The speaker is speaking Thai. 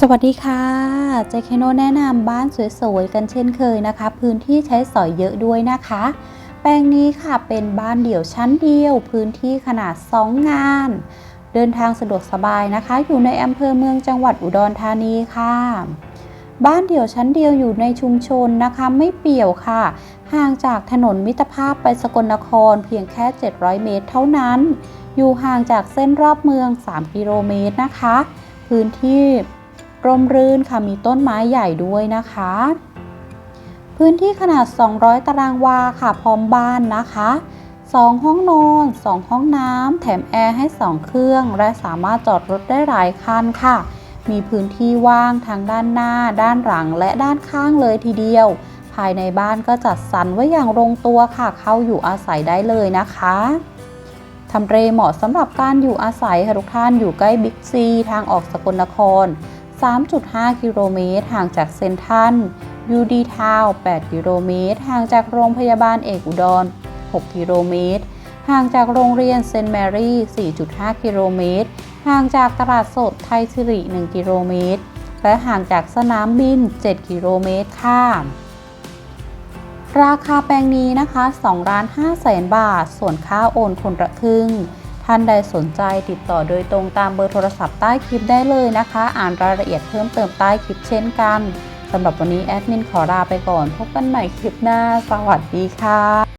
สวัสดีค่ะเจคโนแนะนำบ้านสวยๆ กันเช่นเคยนะคะ พื้นที่ใช้สอยเยอะด้วยนะคะ แปลงนี้ค่ะเป็นบ้านเดี่ยวชั้นเดียว พื้นที่ขนาด 2 งาน เดินทางสะดวกสบายนะคะ อยู่ในอำเภอเมืองจังหวัดอุดรธานีค่ะ บ้านเดี่ยวชั้นเดียวอยู่ในชุมชนนะคะ ไม่เปี่ยวค่ะ ห่างจากถนนมิตรภาพไปสกลนครเพียงแค่ 700 เมตรเท่านั้น อยู่ห่างจากเส้นรอบเมือง 3 กิโลเมตรนะคะ พื้นที่ ร่มรื่นค่ะมีต้นไม้ใหญ่ด้วยนะคะ พื้นที่ขนาด 200 ตารางวาค่ะพร้อมบ้านนะคะ2ห้องนอน 2 ห้องน้ำ แถมแอร์ให้ 2 เครื่อง และสามารถจอดรถได้หลายคันค่ะ มีพื้นที่ว่างทั้งด้านหน้า ด้านหลังและด้านข้างเลยทีเดียว ภายในบ้านก็จัดสรรไว้อย่างลงตัวค่ะ เข้าอยู่อาศัยได้เลยนะคะทำเลเหมาะสำหรับการอยู่อาศัยค่ะทุกท่านอยู่ใกล้บิ๊กซีทางออกสกลนคร 3.5 กิโลเมตรห่างจากเซนทันยูดีทาว 8 กิโลเมตร ห่างจากโรงพยาบาลเอกอุดร 6 กิโลเมตร ห่างจากโรงเรียนเซนต์แมรี่ 4.5 กิโลเมตร ห่างจากตลาดสดไทยสิริ 1 กิโลเมตร และห่างจากสนามบิน 7 กิโลเมตรค่ะ ราคาแปลงนี้นะคะ2ล้าน5แสนบาท ส่วนค่าโอนคนละครึ่ง ท่านใดสนใจติดต่อโดยตรงตามเบอร์โทรศัพท์ใต้คลิปได้เลยนะคะ อ่านรายละเอียดเพิ่มเติมใต้คลิปเช่นกันสำหรับวันนี้แอดมินขอลาไปก่อน พบกันใหม่คลิปหน้า สวัสดีค่ะ